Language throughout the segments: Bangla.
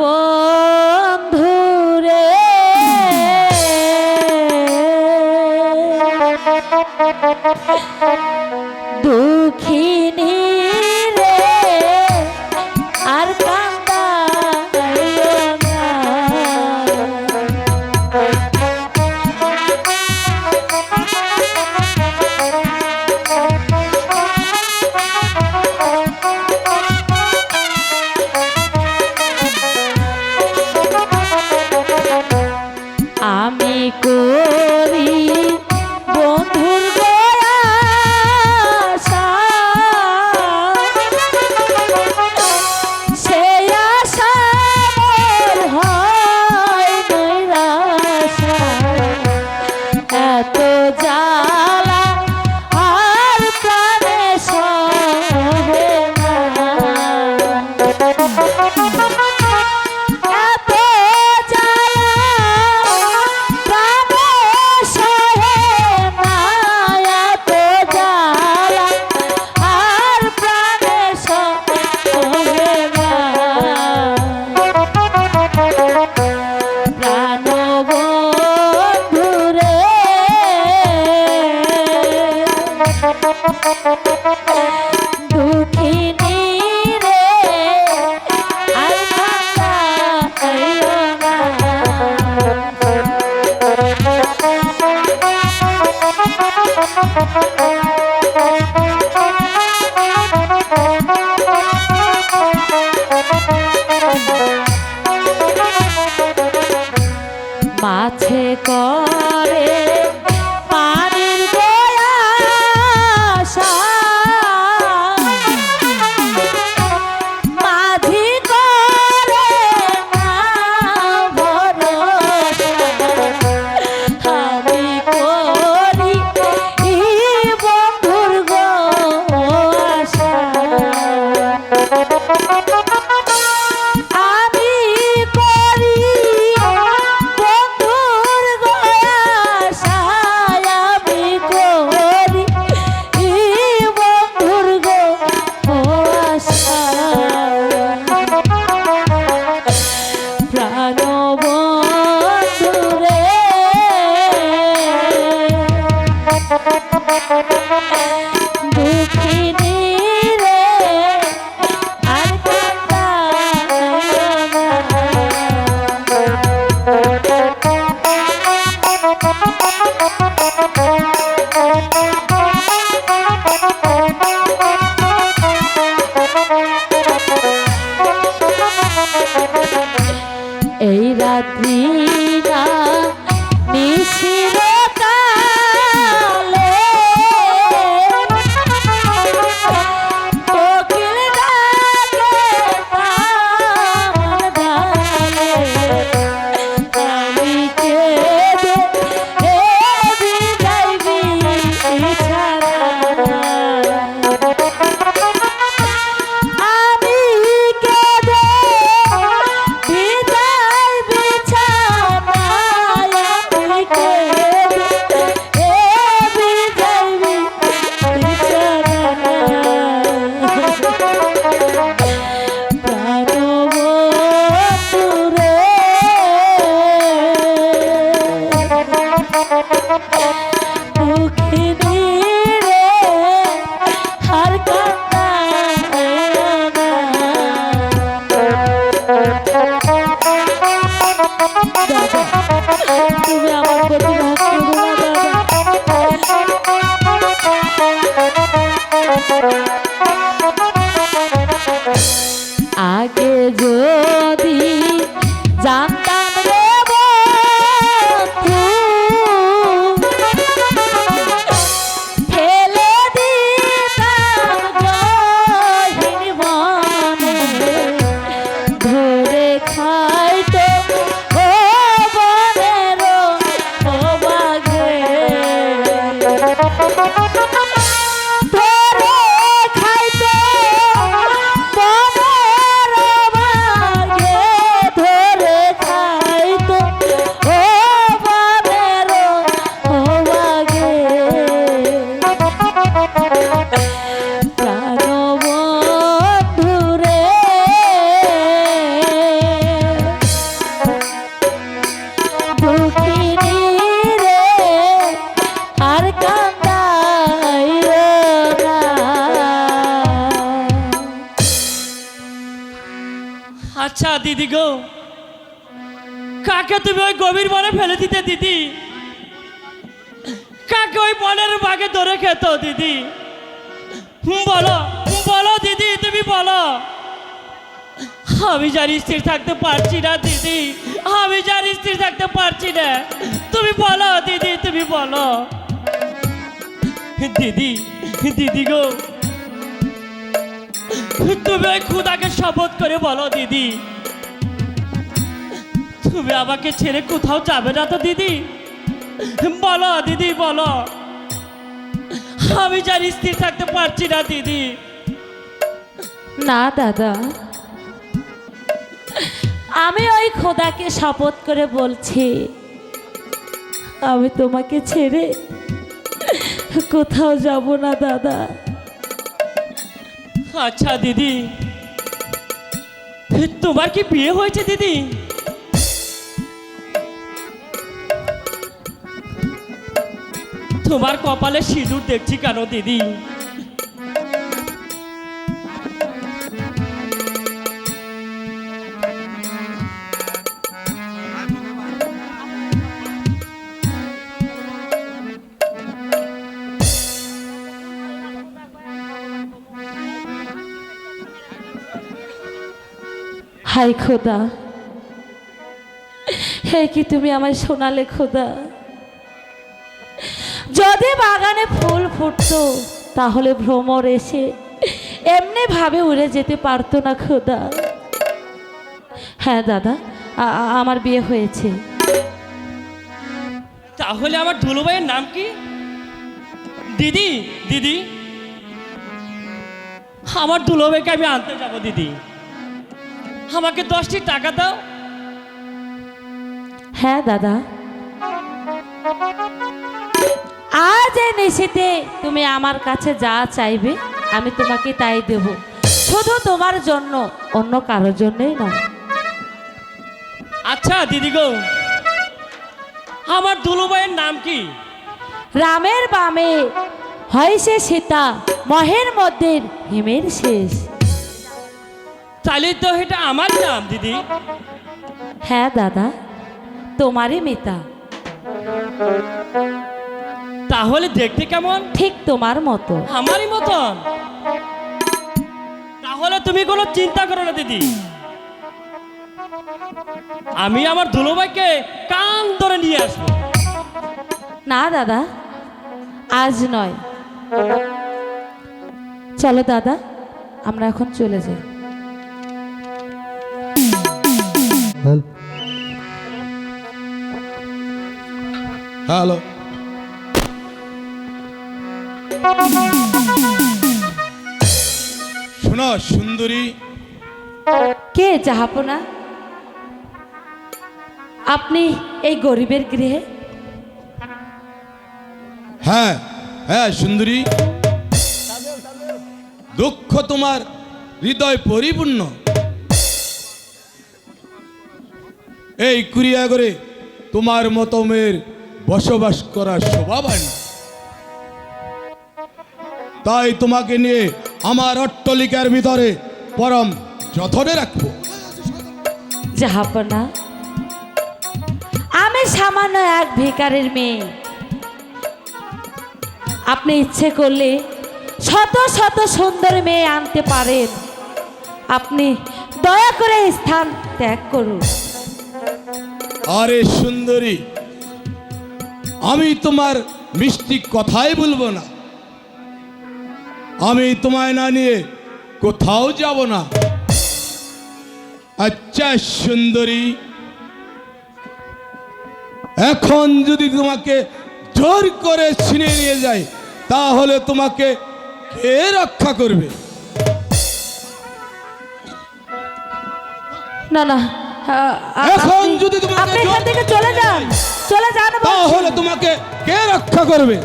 বন্ধুরে। দুঃখিনী মাছে করে। দুঃখিনী দিদি গো। কাকে তুমি ওই গভীর বনে ফেলে দিতে দিদি? কাকে ওই বনের বাগে ধরে খেত দিদি? বলো বলো দিদি, তুমি বলো। আমি যার স্থির থাকতে পারছি না দিদি। আমি যার স্থির থাকতে পারছি না। তুমি বলো দিদি, তুমি বলো। দিদি দিদি গো। তুমি ওই খুদাকে শপথ করে বলো দিদি। তুমি আমাকে ছেড়ে কোথাও যাবে না তো দিদি? বলো দিদি বলো। আমি যার স্থির থাকতে পারছি না দিদি। না দাদা। আমি ওই খোদাকে শপথ করে বলছি আমি তোমাকে ছেড়ে কোথাও যাব না দাদা। আচ্ছা দিদি। তোমার কি বিয়ে হয়েছে দিদি? তোমার কপালে সিঁদুর দেখছি কেন দিদি? হাই খোদা। হে কি তুমি আমায় শোনালে খোদা? যদি বাগানে ফুল ফুটতো তাহলে ভ্রমর এসে এমনি ভাবে উড়ে যেতে পারতো না খোদা। হ্যাঁ দাদা আমার বিয়ে হয়েছে। তাহলে আমার ধুলুভাইয়ের নাম কি? দিদি দিদি। আমার দুলোভাইকে আমি আনতে যাব দিদি। আমাকে দশটি টাকা দাও। হ্যাঁ দাদা। আজ এই নিশিতে তুমি আমার কাছে যা চাইবে আমি তোমাকে তাই দেব। শুধু তোমার জন্য অন্য কারোর জন্যই না আচ্ছা দিদি গো আমার দুলুভাইয়ের নাম কি? রামের বামে হয় সে সীতা মহের মধ্যে হিমের শেষ। তাহলে তো এটা আমার নাম দিদি। হ্যাঁ দাদা তোমারই মিতা। তাহলে দেখতে কেমন? ঠিক তোমার মতো। আমারই মতন। তাহলে তুমি কোনো চিন্তা করো না দিদি। আমি আমার দুলোভাইকে কান ধরে নিয়ে আসব। না দাদা আজ নয়। চলো দাদা আমরা এখন চলে যাই। হ্যালো শোনো সুন্দরী। কে জাহাপনা আপনি এই গরিবের গৃহে? হ্যাঁ হ্যাঁ সুন্দরী। দুঃখ তোমার হৃদয় পরিপূর্ণ। এই কুরিয়াগরে তোমার মতো মেয়ের বসবাস করার স্বভাব হয় না। তাই তোমাকে নিয়ে আমার অট্টলিকার ভিতরে পরম যথনে রাখব। জাহাপনা আমি সামান্য এক ভিকারের মেয়ে। আপনি ইচ্ছে করলে শত শত সুন্দর মেয়ে আনতে পারেন। আপনি দয়া করে স্থান ত্যাগ করুন। আরে সুন্দরী আমি তোমার মিষ্টি কথাই বলব না। আমি তোমায় না নিয়ে কোথাও যাব না। আচ্ছা সুন্দরী। এখন যদি তোমাকে জোর করে ছিনে নিয়ে যায় তাহলে তোমাকে কে রক্ষা করবে? না না এখন যদি তোমাকে আপনি এখান থেকে চলে যান। চলে যান তাহলে তোমাকে কে রক্ষা করবে?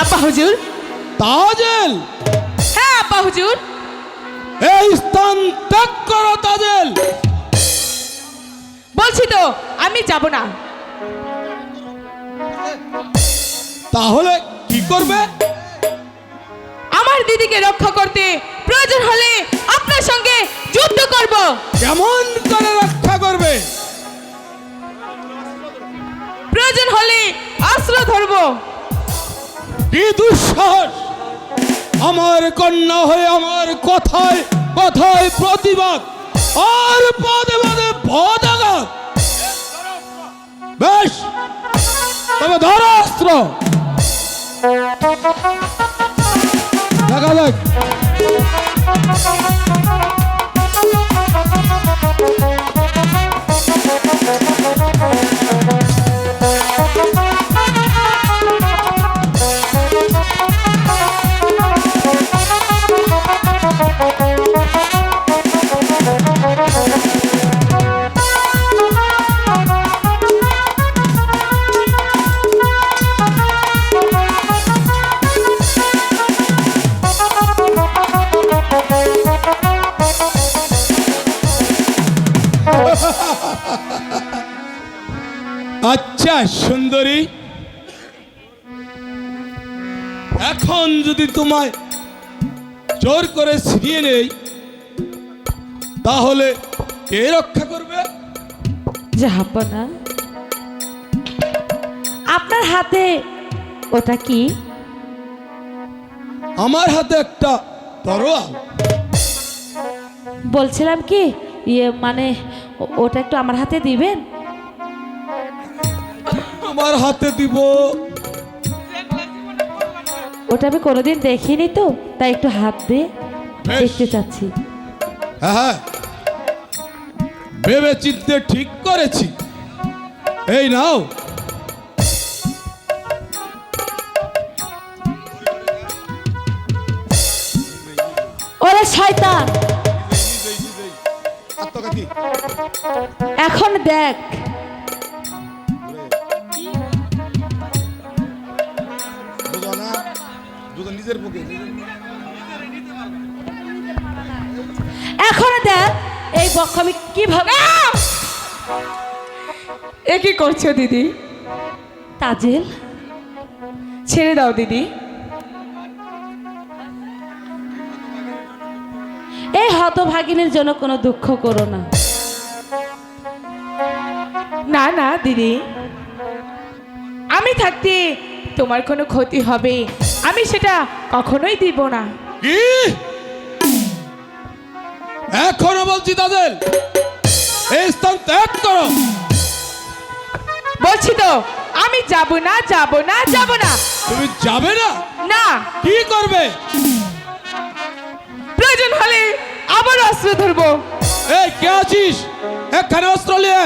আব্বা হুজুর তাজেল। হ্যাঁ আব্বা হুজুর এই স্থান ত্যাগ করো তাজেল। বলছি তো আমি যাব না। তাহলে কি করবে? আমার দিদিকে রক্ষা করতে প্রয়োজন হলে আপনার সঙ্গে যুদ্ধ করব। কেমন করে রক্ষা করবে? প্রয়োজন হলে অস্ত্র ধরব। কি দুঃসাহস? আমার কন্যা হয়ে আমার কথায় কথায় প্রতিবাদ আর পদে পদে পদাঘাত। বেশ তবে ধরো অস্ত্র দেখা সুন্দরী। এখন যদি তোমায় জোর করে ছিনিয়ে নেই তাহলে কে রক্ষা করবে? জাহাপনা আপনার হাতে ওটা কি? আমার হাতে একটা তরোয়াল। বলছিলাম কি ইয়ে মানে ওটা একটু আমার হাতে দিবেন? আমার হাতে দিব। ওটা আমি কোনোদিন দেখিনি তো তাই একটু হাত দিয়ে দেখতে চাচ্ছি। হ্যাঁ হ্যাঁ। ভেবে চিনতে ঠিক করেছি। এই নাও। ওরে শয়তান! এখন দেখ। নিজের এখন দেখ এই বক্ষ আমি কীভাবে এ কি করছ দিদি? তাজেল। ছেড়ে দাও দিদি। এই হতভাগিনীর জন্য কোনো দুঃখ করো না। না না দিদি। আমি থাকতে তোমার কোনো ক্ষতি হবে। আমি সেটা কখনোই দিব না। কি? এখনও বলছি তাদের। এই স্থান ত্যাগ করো। বলছি তো আমি যাব না যাব না যাব না। তুমি যাবে না? না। কি করবে? প্রয়োজন হলে আবার অস্ত্র ধরবো। এই কে আছিস? এখানে অস্ত্র নিয়ে।